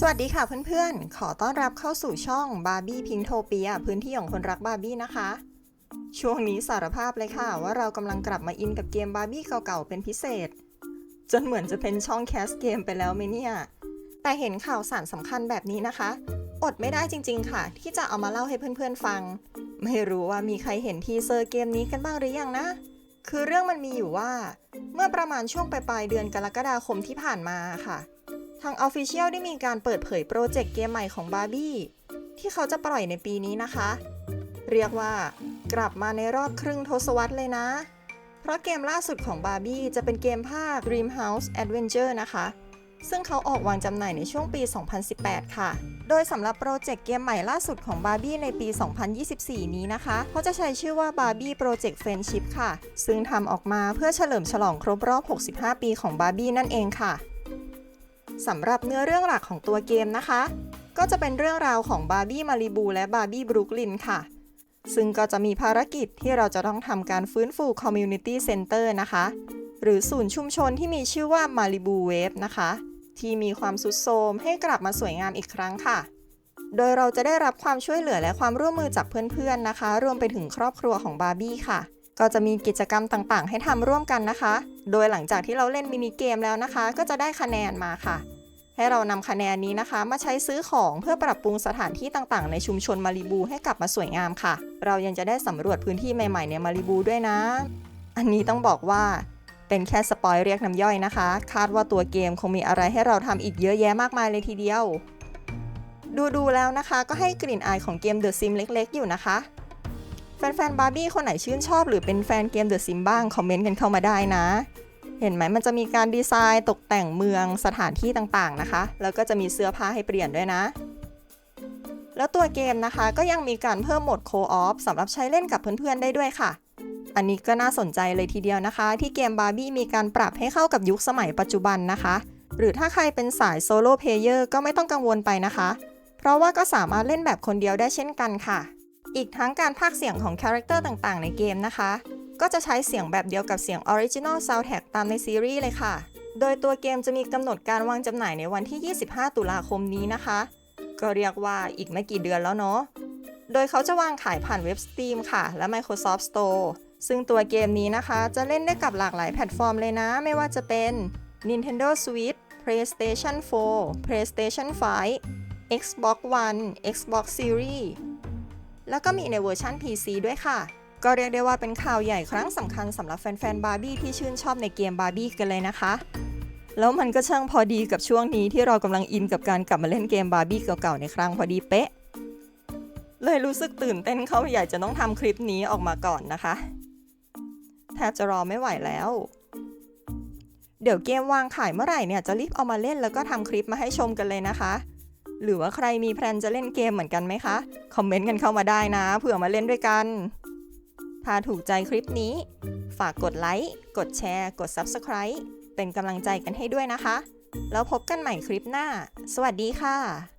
สวัสดีค่ะเพื่อนๆ ขอต้อนรับเข้าสู่ช่องบาร์บี้พิงโทเปียพื้นที่ของคนรักบาร์บี้นะคะ ช่วงนี้สารภาพเลยค่ะ ว่าเรากำลังกลับมาอินกับเกมบาร์บี้เก่าๆ เป็นพิเศษ จนเหมือนจะเป็นช่องแคสเกมไปแล้วไหมเนี่ย แต่เห็นข่าวสารสำคัญแบบนี้นะคะ อดไม่ได้จริงๆค่ะ ที่จะเอามาเล่าให้เพื่อนๆฟัง ไม่รู้ว่ามีใครเห็นทีเซอร์เกมนี้กันบ้างหรือยังนะ คือเรื่องมันมีอยู่ว่า เมื่อประมาณช่วงปลายๆเดือนกรกฎาคมที่ผ่านมาค่ะ ทาง Official ได้มีการเปิดเผยโปรเจกต์เกมใหม่ของบาร์บี้ที่เขาจะปล่อยในปีนี้นะคะ เรียกว่ากลับมาในรอบครึ่งทศวรรษเลยนะ เพราะเกมล่าสุดของบาร์บี้จะเป็นเกมภาค Dream House Adventure นะคะ ซึ่งเขาออกวางจำหน่ายในช่วงปี 2018 ค่ะ โดยสำหรับโปรเจกต์เกมใหม่ล่าสุดของบาร์บี้ในปี 2024 นี้นะคะเขาจะใช้ชื่อว่า Barbie Project Friendship ค่ะ ซึ่งทำออกมาเพื่อเฉลิมฉลองครบรอบ 65 ปีของบาร์บี้นั่นเองค่ะ สำหรับเนื้อเรื่องหลักของตัวเกมนะคะ ก็จะเป็นเรื่องราวของบาร์บี้มาริบูและบาร์บี้บรุกลินค่ะ ซึ่งก็จะมีภารกิจที่เราจะต้องทำการฟื้นฟูคอมมูนิตี้เซ็นเตอร์นะคะ หรือศูนย์ชุมชนที่มีชื่อว่ามาริบูเวฟนะคะ ที่มีความสุดโทมให้กลับมาสวยงามอีกครั้งค่ะ โดยเราจะได้รับความช่วยเหลือและความร่วมมือจากเพื่อนๆนะคะ รวมไปถึงครอบครัวของบาร์บี้ค่ะ ก็จะมีกิจกรรมต่างๆ ให้ทำร่วมกันนะคะ โดยหลังจากที่เราเล่นมินิเกมแล้วนะคะ ก็จะได้คะแนนมาค่ะ ให้เรานำคะแนนนี้นะคะ มาใช้ซื้อของเพื่อปรับปรุงสถานที่ต่างๆ ในชุมชนมาริบูให้กลับมาสวยงามค่ะ เรายังจะได้สำรวจพื้นที่ใหม่ๆ ในมาริบูด้วยนะ อันนี้ต้องบอกว่าเป็นแค่สปอยเรียกน้ำย่อยนะคะ คาดว่าตัวเกมคงมีอะไรให้เราทำอีกเยอะแยะมากมายเลยทีเดียว ดูๆแล้วนะคะ ก็ให้กลิ่นอายของเกม The Sim เล็ก ๆ อยู่นะคะ ฟนๆบาร์บี้คนไหนชื่นชอบ หรือเป็นแฟนเกม The Sim บ้าง คอมเมนต์กันเข้ามาได้นะ เห็นไหมมันจะมีการดีไซน์ตกแต่งเมืองสถานที่ต่างๆนะคะ แล้วก็จะมีเสื้อผ้าให้เปลี่ยนด้วยนะ แล้วตัวเกมนะคะก็ยังมีการเพิ่มโหมดโคออฟสำหรับใช้เล่นกับเพื่อนๆได้ด้วยค่ะ อันนี้ก็น่าสนใจเลยทีเดียวนะคะ ที่เกมบาร์บี้มีการปรับให้เข้ากับยุคสมัยปัจจุบันนะคะ หรือถ้าใครเป็นสายโซโล่เพลเยอร์ก็ไม่ต้องกังวลไปนะคะ เพราะว่าก็สามารถเล่นแบบคนเดียวได้เช่นกันค่ะ อีกทั้งการพากเสียงของคาแรคเตอร์ต่างๆ ในเกมนะคะ ก็จะใช้เสียงแบบเดียวกับเสียง Original Soundtrack ตามในซีรีส์เลยค่ะ โดยตัวเกมจะมีกำหนดการวางจำหน่ายในวันที่ 25 ตุลาคมนี้นะคะ ก็เรียกว่าอีกไม่กี่เดือนแล้วเนาะ โดยเขาจะวางขายผ่านเว็บ Steam ค่ะ และ Microsoft Store ซึ่งตัวเกมนี้นะคะ จะเล่นได้กับหลากหลายแพลตฟอร์มเลยนะ ไม่ว่าจะเป็น Nintendo Switch PlayStation 4 PlayStation 5 Xbox One Xbox Series แล้วก็มีในเวอร์ชัน PC ด้วยค่ะ ก็เรียกได้ว่าเป็นข่าวใหญ่ครั้งสำคัญสำหรับแฟนๆบาร์บี้ที่ชื่นชอบในเกมบาร์บี้กันเลยนะคะ แล้วมันก็ช่างพอดีกับช่วงนี้ที่เรากำลังอินกับการกลับมาเล่นเกมบาร์บี้เก่าๆในครั้งพอดีเป๊ะ เลยรู้สึกตื่นเต้นเข้าใหญ่จะต้องทำคลิปนี้ออกมาก่อนนะคะแทบจะรอไม่ไหวแล้ว เดี๋ยวเกมวางขายเมื่อไหร่เนี่ยจะรีบเอามาเล่นแล้วก็ทำคลิปมาให้ชมกันเลยนะคะ หรือว่าใครมีแพลนจะเล่นเกมเหมือนกันไหมคะ คอมเมนต์กันเข้ามาได้นะ เผื่อมาเล่นด้วยกัน ถ้าถูกใจคลิปนี้ ฝากกดไลค์ กดแชร์ กด Subscribe เป็นกำลังใจกันให้ด้วยนะคะ แล้วพบกันใหม่คลิปหน้า สวัสดีค่ะ